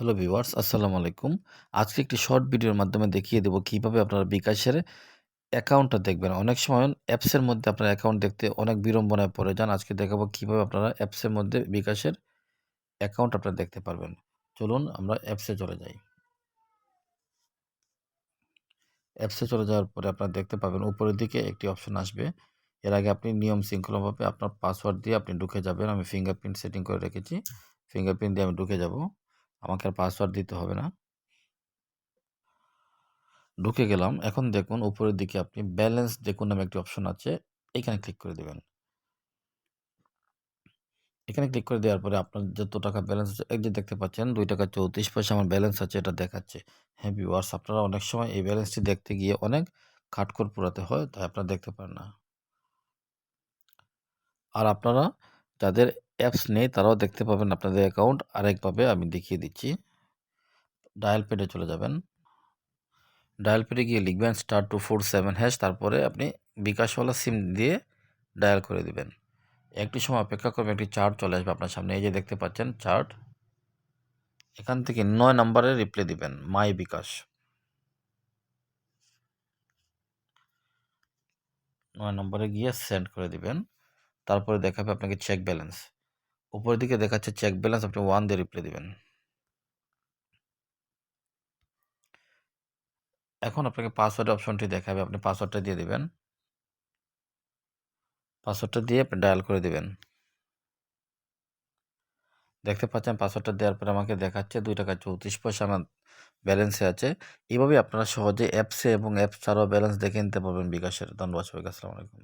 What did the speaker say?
Hello viewers আসসালামু আলাইকুম। আজকে একটি শর্ট ভিডিওর মাধ্যমে দেখিয়ে দেবো কীভাবে আপনারা বিকাশের অ্যাকাউন্টটা দেখবেন। অনেক সময় অ্যাপসের মধ্যে আপনার অ্যাকাউন্ট দেখতে অনেক বিড়ম্বনায় পড়ে যান। আজকে দেখাবো কীভাবে আপনারা অ্যাপসের মধ্যে বিকাশের অ্যাকাউন্ট আপনারা দেখতে পারবেন। চলুন আমরা অ্যাপসে চলে যাই। অ্যাপসে চলে যাওয়ার পরে আপনারা দেখতে পাবেন উপরের দিকে একটি অপশন আসবে। এর আগে আপনি নিয়ম শৃঙ্খলাভাবে আপনার পাসওয়ার্ড দিয়ে আপনি ঢুকে যাবেন। আমি ফিঙ্গারপ্রিন্ট সেটিং করে রেখেছি। ফিঙ্গারপ্রিন্ট দিয়ে আমি ঢুকে যাব। আমাকে আর পাসওয়ার্ড দিতে হবে না। ঢুকে গেলাম। এখন দেখুন, উপরের দিকে আপনি ব্যালেন্স দেখুন নামে একটি অপশন আছে। এখানে ক্লিক করে দেবেন। এখানে ক্লিক করে দেওয়ার পরে আপনার যত টাকা ব্যালেন্স আছে, এই যে দেখতে পাচ্ছেন, দুই টাকা চৌত্রিশ পয়সা আমার ব্যালেন্স আছে, এটা দেখাচ্ছে। হ্যাঁ ভিউয়ার্স আপনারা অনেক সময় এই ব্যালেন্সটি দেখতে গিয়ে অনেক খাটখড় পোড়াতে হয়, তাই আপনারা দেখতে পারেন না। আর আপনারা যাদের অ্যাপস নেই, তারাও দেখতে পাবেন আপনাদের অ্যাকাউন্ট আরেকভাবে আমি দেখিয়ে দিচ্ছি। ডায়াল পেডে চলে যাবেন। ডায়াল পেডে গিয়ে লিখবেন star two four seven hash তারপরে আপনি বিকাশওয়ালা সিম দিয়ে ডায়াল করে দিবেন। একটি সময় অপেক্ষা করবেন, একটি চার্ট চলে আসবে আপনার সামনে। এই যে দেখতে পাচ্ছেন চার্ট এখান থেকে নয় নম্বরে রিপ্লাই দিবেন মাই বিকাশ। নয় নম্বরে গিয়ে সেন্ড করে দিবেন। তারপরে দেখাবে আপনাকে চেক ব্যালেন্স উপরের দিকে দেখাচ্ছে চেক ব্যালেন্স আপনি ওয়ান দিয়ে রিপ্লাই দিবেন। এখন আপনাকে পাসওয়ার্ড অপশনটি দেখাবে, আপনি পাসওয়ার্ডটা দিয়ে দেবেন। পাসওয়ার্ডটা দিয়ে আপনি ডায়াল করে দেবেন। দেখতে পাচ্ছেন পাসওয়ার্ডটা দেওয়ার পরে আমাকে দেখাচ্ছে দুই টাকা চৌত্রিশ পয়সা আমার ব্যালেন্সে আছে। এইভাবে আপনারা সহজে অ্যাপসে এবং অ্যাপস ছাড়াও ব্যালেন্স দেখে নিতে পারবেন বিকাশের। ধন্যবাদ সবাইকে, আসসালামু আলাইকুম।